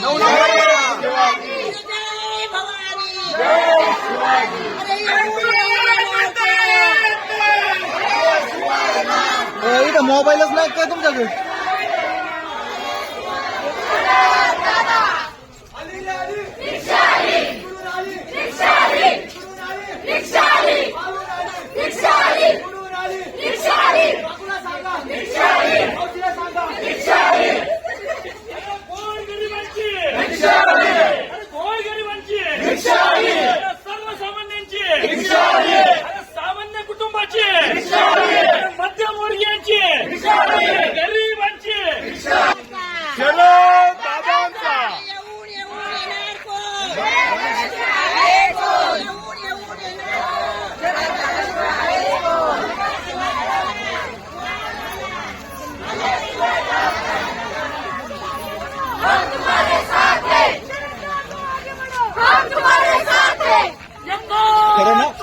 No, no, no. मोबाईलच नाही काय तुमच्याकडे? corona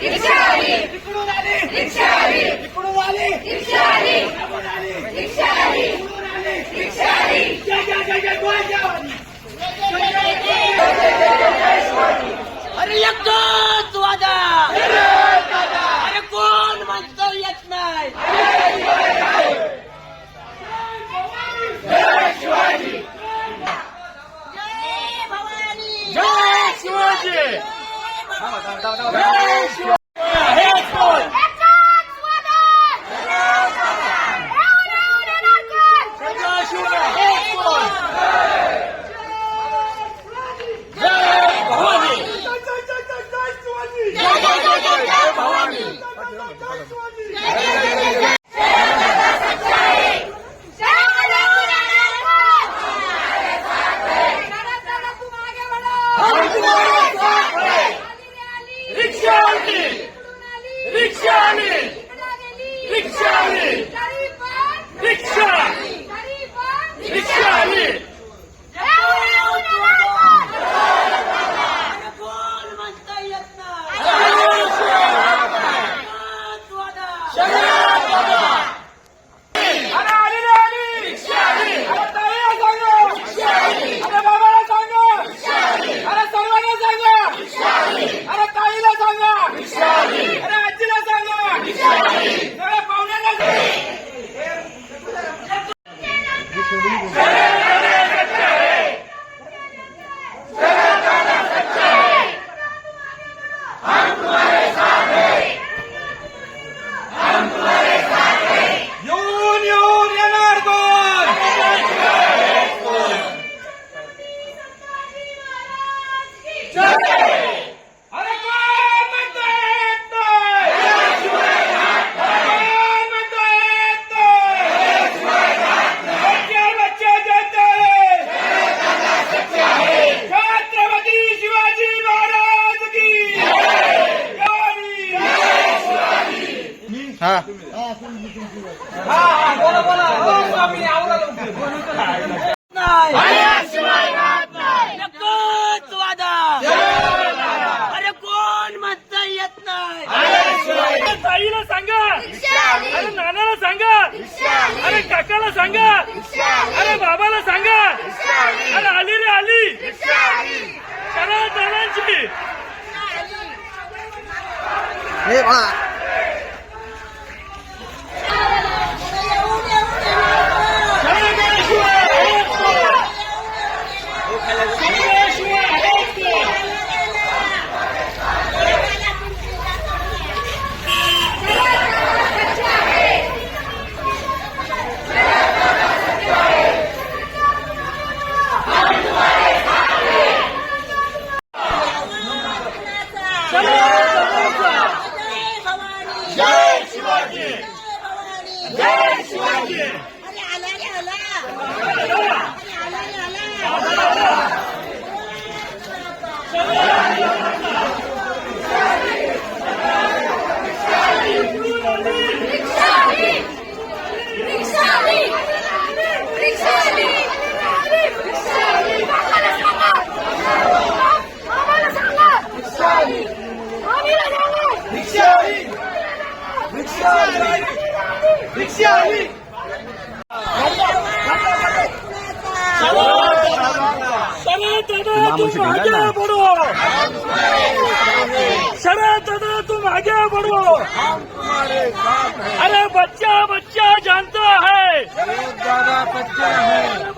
रिक्षा आली रिक्षा आली रिक्षा आली Shut up! அவ்வளோதான் Yeah. अरे बच्चा बच्चा जानता है। ज़्यादा बच्चा है।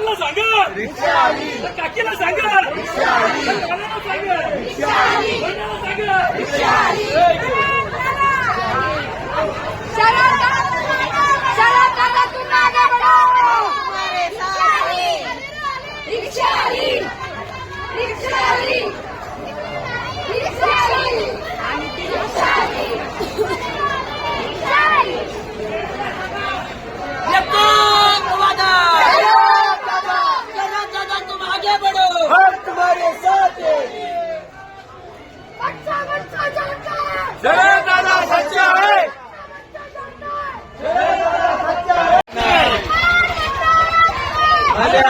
बाबांना सांगा. तर काकीला सांगा. नानाला सांगा. बहिणाला सांगा.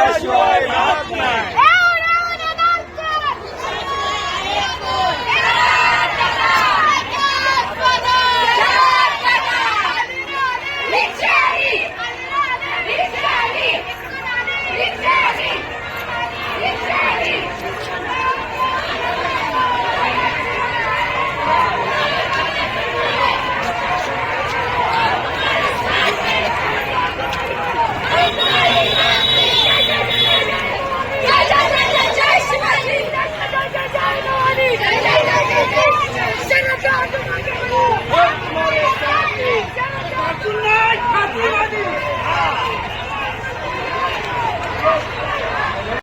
Joshua Wagner.